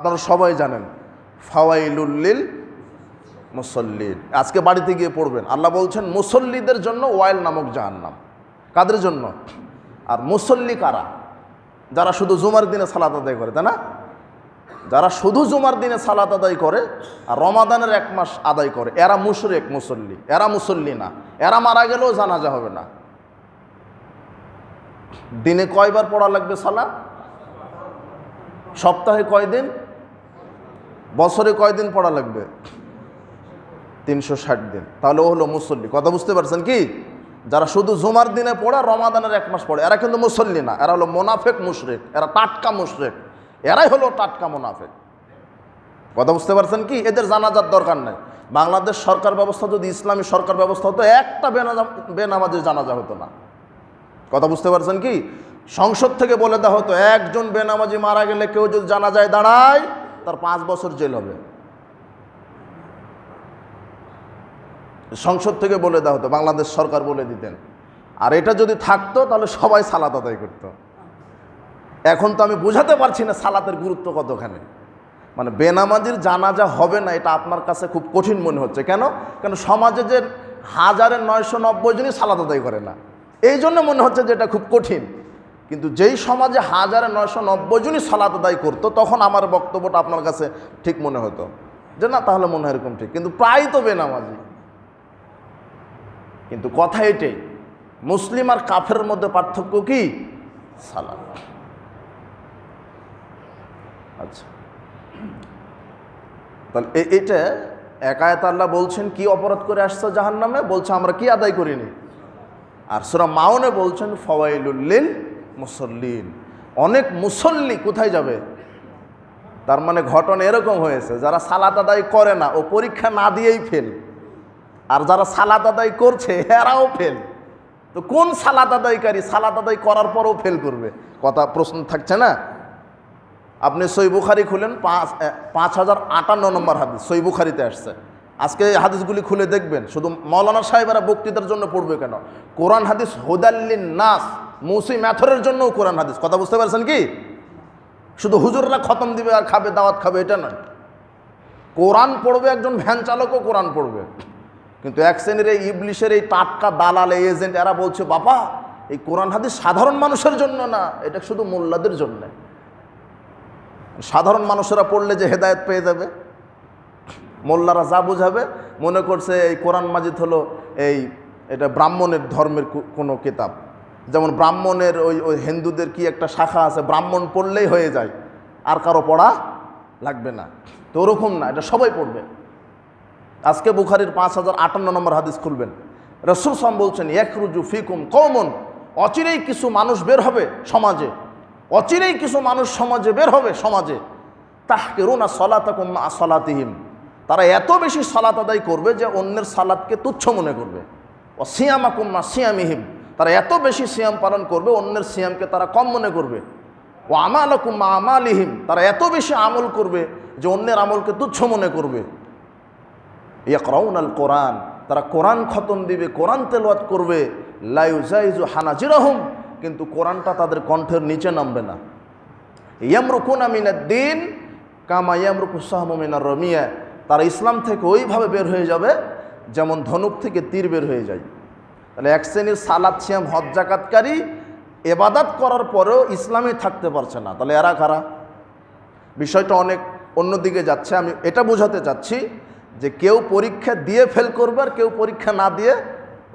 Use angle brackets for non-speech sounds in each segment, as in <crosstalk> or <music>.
আপনারা সবাই জানেন ফাওয়াইলুল্লিল মুসল্লিন। আজকে বাড়িতে গিয়ে পড়বেন। আল্লাহ বলছেন, মুসল্লিদের জন্য ওয়াইল নামক জাহান্নাম। কাদের জন্য? আর মুসল্লি কারা? যারা শুধু জুমার দিনে সালাত আদায় করে, তাই না? যারা শুধু জুমার দিনে সালাত আদায় করে আর রমাদানের এক মাস আদায় করে, এরা মুশরেক মুসল্লি, এরা মুসল্লি না। এরা মারা গেলেও জানাজা হবে না। দিনে কয়বার পড়া লাগবে সালা সপ্তাহে কয়দিন? বছরে কয়দিন পড়া লাগবে? তিনশো ষাট দিন। তাহলে ও হলো মুসল্লি। কথা বুঝতে পারছেন কি? যারা শুধু জুমার দিনে পড়ে রমাদানের এক মাস পড়ে, এরা কিন্তু মুসল্লি না, এরা হলো মোনাফেক মুশরেক, এরা টাটকা মুশরেক, এরাই হলো টাটকা মোনাফেক। কথা বুঝতে পারছেন কি? এদের জানাজার দরকার নেই। বাংলাদেশ সরকার ব্যবস্থা যদি ইসলামী সরকার ব্যবস্থা হতো, একটা বেনাজা বেনামাজের জানাজা হতো না। কথা বুঝতে পারছেন কি? সংসদ থেকে বলে দেওয়া হতো, একজন বেনামাজি মারা গেলে কেউ যদি জানাজায় দাঁড়ায় তার পাঁচ বছর জেল হবে। সংসদ থেকে বলে দেওয়া হতো, বাংলাদেশ সরকার বলে দিতেন। আর এটা যদি থাকতো, তাহলে সবাই সালাত আদায় করতো। এখন তো আমি বোঝাতে পারছি না সালাতের গুরুত্ব কতখানি। মানে বেনামাজির জানাজা হবে না, এটা আপনার কাছে খুব কঠিন মনে হচ্ছে। কেন? কেন সমাজে যে হাজারে নয়শো নব্বই জনই সালাত আদায় করে না। এই জন্য মনে হচ্ছে যে এটা খুব কঠিন। কিন্তু যেই সমাজে হাজারে নয়শো নব্বই জনই সালাত আদায় করতো, তখন আমার বক্তব্যটা আপনার কাছে ঠিক মনে হতো। যে না, তাহলে মনে হয় এরকম ঠিক। কিন্তু প্রায় তো বেনামাজি। কিন্তু কথা এটাই, মুসলিম আর কাফের মধ্যে পার্থক্য কি? সালাত। আচ্ছা। তাহলে এটা একায়ত আল্লাহ বলছেন, কি অপরাধ করে আসছো জাহান নামে বলছে, আমরা কি আদায় করিনি? আর সুরা মাউনে বলছেন ফওয়াইলুল্লিল মুসল্লিন। অনেক মুসল্লি কোথায় যাবে? তার মানে ঘটনা এরকম হয়েছে, যারা সালাত আদায় করে না, ও পরীক্ষা না দিয়েই ফেল আর যারা সালাত আদায় করছে, এরাও ফেল তো কোন সালাত আদায়কারী সালাত আদায় করার পরও ফেল করবে? কথা, প্রশ্ন থাকছে না? আপনি সই বুখারি খুলেন, পাঁচ পাঁচ হাজার আটান্ন নম্বর হাদিস, সই বুখারিতে আসছে। আজকে এই হাদিসগুলি খুলে দেখবেন, শুধু মৌলানা সাহেবেরা বক্তৃতার জন্য পড়বে কেন? কোরআন হাদিস হুদাল্লিন নাস মুসি ম্যাথরের জন্যও কোরআন হাদিস। কথা বুঝতে পারছেন কি? শুধু হুজুররা খতম দিবে আর খাবে, দাওয়াত খাবে, এটা নয়। কোরআন পড়বে, একজন ভ্যান চালকও কোরআন পড়বে। কিন্তু এক শ্রেণির এই ইবলিশের এই টাটকা দালাল, এই এজেন্ট এরা বলছে, বাবা, এই কোরআন হাদিস সাধারণ মানুষের জন্য না, এটা শুধু মোল্লাদের জন্যে। সাধারণ মানুষেরা পড়লে যে হেদায়ত পেয়ে যাবে। মোল্লারা যা বুঝাবে, মনে করছে এই কোরআন মাজিদ হলো এই, এটা ব্রাহ্মণের ধর্মের কোনো কিতাব। যেমন ব্রাহ্মণের ওই ওই হিন্দুদের কি একটা শাখা আছে, ব্রাহ্মণ পড়লেই হয়ে যায়, আর কারও পড়া লাগবে না। তো ওরকম না, এটা সবাই পড়বে। আজকে বুখারির পাঁচ হাজার আটান্ন নম্বর হাদিস খুলবেন। রসুল সাম বলছেন একরুজু ফিকুম কমন অচিরেই কিছু মানুষ বের হবে সমাজে। অচিরেই কিছু মানুষ সমাজে বের হবে সমাজে। তাহকে রুনা সলাতাকুম সলাতিহিম। তারা এত বেশি সালাত আদায় করবে যে অন্যের সালাদকে তুচ্ছ মনে করবে। ও সিয়ামাকুম না সিয়ামিহিম। তারা এত বেশি সিয়াম পালন করবে, অন্যের সিয়ামকে তারা কম মনে করবে। ও আমালকুম আমালিহিম, তারা এত বেশি আমল করবে যে অন্যের আমলকে তুচ্ছ মনে করবে। ইয়া ইয়াকরাউন আল কোরআন, তারা কোরআন খতম দিবে, কোরআন তেলওয়াত করবে। লাইজাইজু হানাজিরাহুম, কিন্তু কোরআনটা তাদের কণ্ঠের নিচে নামবে না। ইয়ামরুকুন দিন, কামা ইয়ামরুকু সাহমিনার রমিয়া, তারা ইসলাম থেকে ওইভাবে বের হয়ে যাবে যেমন ধনুক থেকে তীর বের হয়ে যায়। তাহলে এক শ্রেণির সালাদ সিয়াম, হজ জাকাতকারী এবাদাত করার পরেও ইসলামে থাকতে পারছে না। তাহলে এরা কারা? বিষয়টা অনেক অন্যদিকে যাচ্ছে। আমি এটা বোঝাতে চাচ্ছি যে কেউ পরীক্ষা দিয়ে ফেল করবে আর কেউ পরীক্ষা না দিয়ে,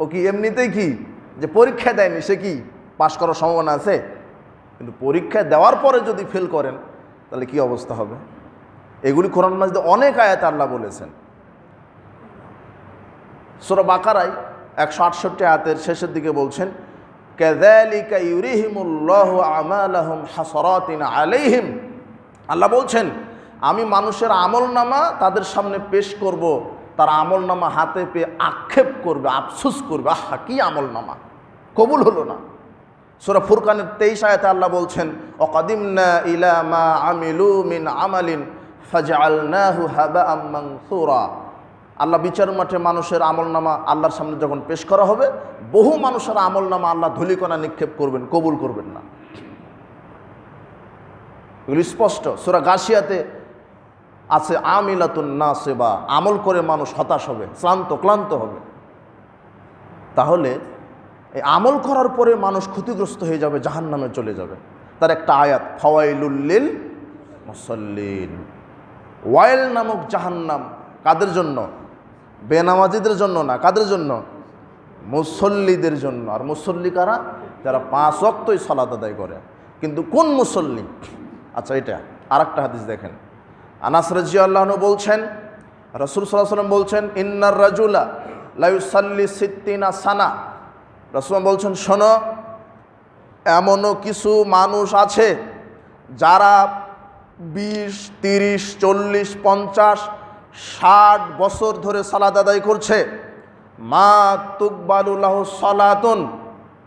ও কি এমনিতেই কি? যে পরীক্ষা দেয়নি, সে কি পাশ করার সম্ভাবনা আছে? কিন্তু পরীক্ষা দেওয়ার পরে যদি ফেল করেন, তাহলে কি অবস্থা হবে? এগুলি কোরআন মাজিদে অনেক আয়াত আল্লাহ বলেছেন। সুরা বাকারাই একশো আটষট্টি আয়াতের শেষের দিকে বলছেন আল্লাহ বলছেন, আমি মানুষের আমল নামা তাদের সামনে পেশ করব, তার আমল নামা হাতে পেয়ে আক্ষেপ করবে, আফসুস করবে। আহা, কি আমল নামা কবুল হলো না। সুরা ফুরকানের তেইশ আয়াতে আল্লাহ বলছেন, অকাদিমনা ইলা মা আমিলু মিন আমালিন ফাজআলনাহু হাবাআম মানসুরা। আল্লাহ বিচার মাঠে মানুষের আমল নামা আল্লাহর সামনে যখন পেশ করা হবে, বহু মানুষের আমল নামা আল্লাহ ধুলিকণা নিক্ষেপ করবেন, কবুল করবেন না। এগুলি স্পষ্ট। সুরা গাছিয়াতে আছে, আমিলাতুন না সেবা আমল করে মানুষ হতাশ হবে ক্লান্ত ক্লান্ত হবে। তাহলে এই আমল করার পরে মানুষ ক্ষতিগ্রস্ত হয়ে যাবে জাহান নামে চলে যাবে। তার একটা আয়াত ফওয়াইলুল্লিল মুসল্লিন। ওয়াইল নামক জাহান্নাম কাদের জন্য? বেনামাজিদের জন্য না, কাদের জন্য? মুসল্লিদের জন্য। আর মুসল্লি কারা? যারা পাঁচ অক্তই সালাদ আদায় করে। কিন্তু কোন মুসল্লি? আচ্ছা এটা আর একটা হাদিস দেখেন। আনাস রাজি আল্লাহন বলছেন, রসুল সাল্লাহ সাল্লাম বলছেন, ইন্নার রাজুলা লাইসাল্লি সিদ্দিনা সানা। রসুল বলছেন, শোনো, এমনও কিছু মানুষ আছে যারা বিশ, তিরিশ, চল্লিশ, পঞ্চাশ ষাট বছর ধরে সালাদ আদায় করছে। মা তুকবালুল্লাহ সালাতুন।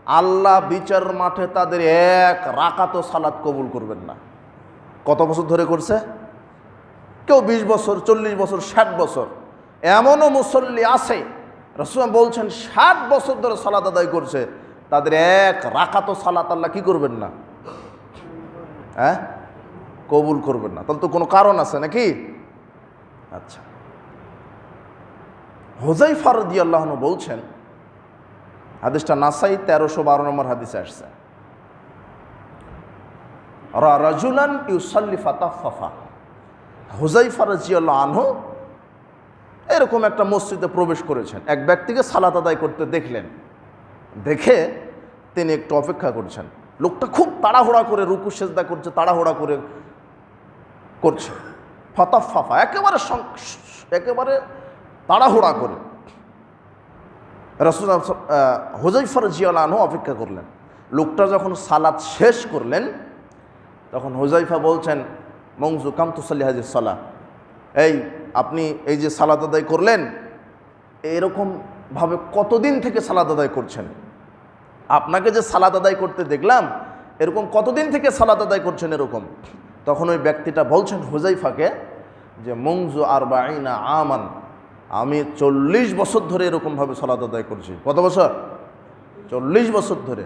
আল্লাহ বিচার মাঠে তাদের এক রাকাতো সালাদ কবুল করবেন না। কত বছর ধরে করছে? কেউ বিশ বছর, চল্লিশ বছর, ষাট বছর। এমনও মুসল্লি আছে, রসুল বলছেন, ষাট বছর ধরে সালাদ আদায় করছে। তাদের এক রাকাতো সালাত আল্লাহ কি করবেন না? হ্যাঁ? কবুল করবেন না। তাহলে তো কোনো কারণ আছে নাকি? আচ্ছা। হোজাই ফারদি আল্লাহন বলছেন, হাদিসটা নাসাই তেরোশো বারো নম্বর হাদিসে আসছে। রাজুলান ইউসাল্লি ফাতাফাফা হুজাইফা রাজিয়াল্লাহ আনহু এরকম একটা মসজিদে প্রবেশ করেছেন। এক ব্যক্তিকে সালাত আদায় করতে দেখলেন। দেখে তিনি একটু অপেক্ষা করছেন। লোকটা খুব তাড়াহুড়া করে রুকু, সেজদা করছে, তাড়াহুড়া করে করছে। ফতাফাফা, একেবারে একেবারে তাড়াহুড়া করে। রসুল হুজাইফা রাজিয়াল্লাহ আনহু অপেক্ষা করলেন। লোকটা যখন সালাদ শেষ করলেন, তখন হুজাইফা বলছেন মংজু কামতুসাল্লি হাজির সালাহ। এই, আপনি এই যে সালাদ আদায় করলেন এরকমভাবে কতদিন থেকে সালাদ আদায় করছেন? আপনাকে যে সালাদ আদায় করতে দেখলাম, এরকম কতদিন থেকে সালাদ আদায় করছেন এরকম? তখন ওই ব্যক্তিটা বলছেন হুজাইফাকে যে মংজু আর বাইনা আমান, আমি চল্লিশ বছর ধরে এরকমভাবে সালাদ আদায় করছি। কত বছর? চল্লিশ বছর ধরে।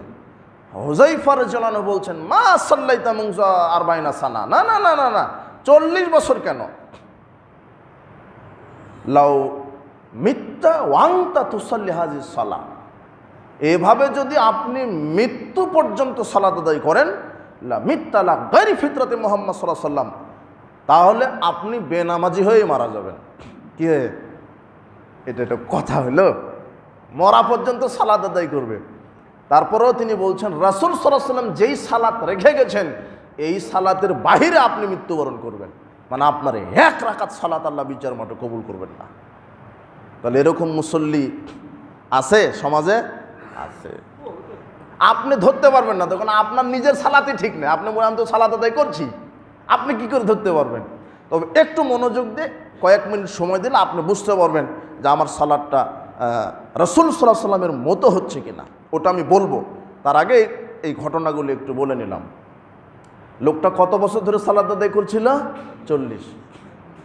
হুজাইফার জলানো বলছেন, মা সাল্লাইতা মংজু আর বাইনা সানা। না না না না না, চল্লিশ বছর কেন? লাউ মিথ্যা ওয়াংতা তুসাল্লি হাজি সালা। এভাবে যদি আপনি মৃত্যু পর্যন্ত সালাদ আদায় করেন লা মিথ্যালা গাইরি ফিতরাতে মোহাম্মদ সাল্লাহ সাল্লাম তাহলে আপনি বেনামাজি হয়ে মারা যাবেন। কি এটা একটা কথা হলো। মরা পর্যন্ত সালাদ আদায় করবে। তারপরেও তিনি বলছেন, রাসুল সাল্লাম যেই সালাত রেখে গেছেন, এই সালাতের বাহিরে আপনি মৃত্যুবরণ করবেন। মানে আপনার এক রাকাত সালাত আল্লাহ বিচার মতো কবুল করবেন না। তাহলে এরকম মুসল্লি আছে? সমাজে আছে। আপনি ধরতে পারবেন না। তখন আপনার নিজের সালাতই ঠিক নেই। আপনি বলে আমি তো সালাত আদায় করছি। আপনি কি করে ধরতে পারবেন? তবে একটু মনোযোগ দিয়ে কয়েক মিনিট সময় দিলে আপনি বুঝতে পারবেন যে আমার সালাদটা রসুল সাল্লাহ সাল্লামের মতো হচ্ছে কি না ওটা আমি বলব। তার আগে এই ঘটনাগুলো একটু বলে নিলাম। লোকটা কত বছর ধরে সালাদ আদায় করছিল? চল্লিশ।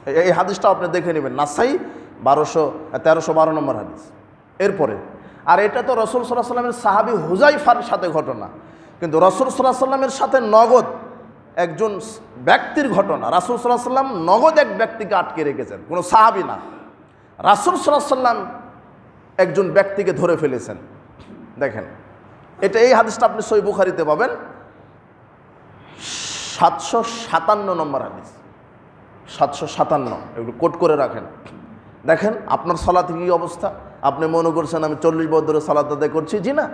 এই হাদিসটা আপনি দেখে নেবেন। নাসাই বারোশো, তেরোশো বারো নম্বর হাদিস। এরপরে আর এটা তো রসুল সাল্লাহ সাল্লামের সাহাবি হুজাইফার সাথে ঘটনা। কিন্তু রসুল সাল্লাহ সাল্লামের সাথে নগদ একজন ব্যক্তির ঘটনা। রাসুল সাল্লাহ সাল্লাম নগদ এক ব্যক্তিকে আটকে রেখেছেন, কোনো সাহাবি না। রাসুল সাল্লাহ সাল্লাম একজন ব্যক্তিকে ধরে ফেলেছেন। দেখেন, এটা এই হাদিসটা আপনি সই বুখারিতে পাবেন। সাতশো সাতান্ন নম্বর হাদিস। সাতশো সাতান্ন, একটু কোট করে রাখেন। দেখেন আপনার সালাতে কী অবস্থা? আপনি মনে করছেন আমি চল্লিশ বছর ধরে সালাদ আদায় করছি। জি না।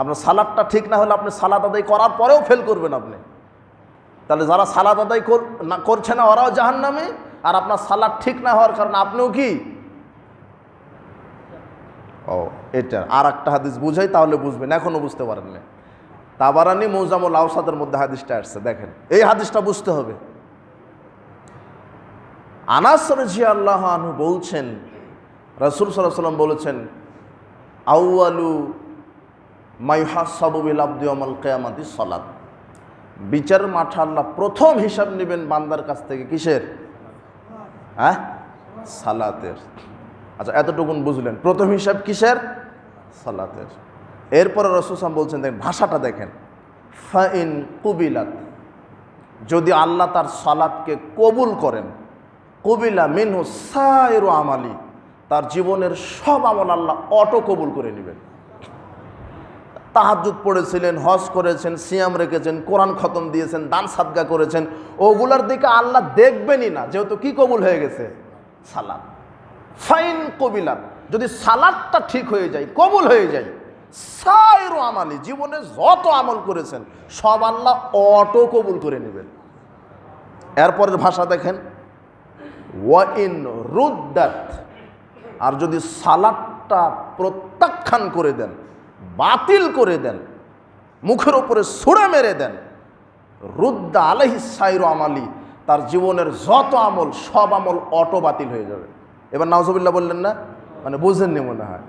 আপনার সালাদটা ঠিক না হলে আপনি সালাদ আদায় করার পরেও ফেল করবেন আপনি। তাহলে যারা সালাদ আদায় না, করছে না, ওরাও জাহান নামে আর আপনার সালাদ ঠিক না হওয়ার কারণে আপনিও কি? ও, এটা আর একটা হাদিস বুঝাই তাহলে বুঝবেন এখনও বুঝতে পারেন না তাবারানি, মৌজামুল আউসাদের মধ্যে হাদিসটা আসছে, দেখেন। এই হাদিসটা বুঝতে হবে। আনাস রাজি আল্লাহ আনু বলছেন, রসুল সাল্লাহ সাল্লাম বলেছেন আউআলু মাইহাসাবুবিল আব্দি অমল কেয়ামাতি সলাদ বিচার মাঠে আল্লাহ প্রথম হিসাব নেবেন বান্দার কাছ থেকে কিসের? হ্যাঁ? সালাতের। আচ্ছা এতটুকুন বুঝলেন। প্রথম হিসাব কিসের? সালাতের। এরপরে রসুসাম বলছেন, দেখেন, ভাষাটা দেখেন। ফাইন কুবিলাত। যদি আল্লাহ তার সালাতকে কবুল করেন কবিলা মিনহু সাইরু আমালি। তার জীবনের সব আমল আল্লাহ অটো কবুল করে নেবেন। তাহাজুদ পড়েছিলেন, হজ করেছেন, সিয়াম রেখেছেন, কোরআন খতম দিয়েছেন, দান সাদগা করেছেন। ওগুলার দিকে আল্লাহ দেখবেনই না, যেহেতু কি কবুল হয়ে গেছে? সালাদ ফাইন কবিলাত। যদি সালাদটা ঠিক হয়ে যায়, কবুল হয়ে যায় সাইরু আমালি, জীবনে যত আমল করেছেন, সব আল্লাহ অটো কবুল করে নেবেন। এরপরের ভাষা দেখেন। ওয়াইন রুদ্দাত। আর যদি সালাদটা প্রত্যাখ্যান করে দেন, বাতিল করে দেন, মুখের ওপরে ছুঁড়ে মেরে দেন, রুদ্দা আলহি সাইরু আমালি, তার জীবনের যত আমল, সব আমল অটো বাতিল হয়ে যাবে। এবার নাওজবিল্লা বললেন না? মানে বুঝেননি মনে হয়।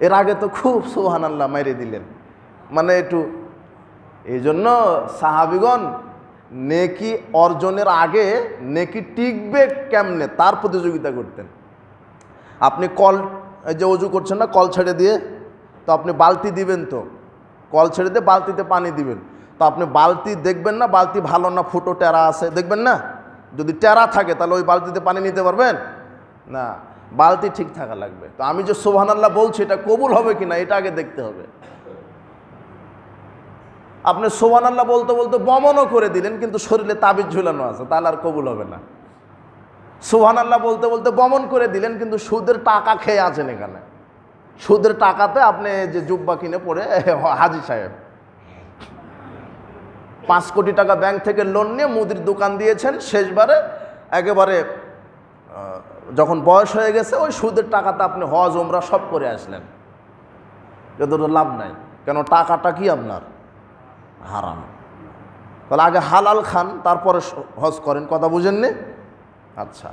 এর আগে তো খুব সোহান আল্লাহ মেরে দিলেন। মানে একটু এই জন্য সাহাবিগণ নেকি অর্জনের আগে নেকি টিকবে কেমনে? তার প্রতিযোগিতা করতেন। আপনি কল যে অজু করছেন না, কল ছেড়ে দিয়ে, তো আপনি বালতি দিবেন তো? কল ছেড়ে দিয়ে বালতিতে পানি দিবেন। তো আপনি বালতি দেখবেন না? বালতি ভালো না? ফুটো টেরা আছে, দেখবেন না? যদি টেরা থাকে, তাহলে ওই বালতিতে পানি নিতে পারবেন? না, বালতি ঠিক থাকা লাগবে। তো আমি যে সোহান আল্লাহ বলছি, এটা কবুল হবে কি না এটা আগে দেখতে হবে। আপনি সোহান আল্লাহ বলতে বলতে বমনও করে দিলেন, কিন্তু শরীরে তাবিজ ঝুলানো আছে, তাহলে আর কবুল হবে না। সোহান আল্লাহ বলতে বলতে বমন করে দিলেন, কিন্তু সুদের টাকা খেয়ে আছেন এখানে। সুদের টাকাতে আপনি যে জুব্বা কিনে পড়ে, <laughs> হাজি সাহেব। পাঁচ কোটি টাকা ব্যাংক থেকে লোন নিয়ে মুদির দোকান দিয়েছেন, শেষবারে একেবারে যখন বয়স হয়ে গেছে, ওই সুদের টাকাতে আপনি হজ ওমরা সব করে আসলেন। ওটা লাভ নাই, কেন টাকাটা কি আপনার? হারাম। তাহলে আগে হালাল খান তারপরে হজ করেন কথা বুঝেননি? আচ্ছা।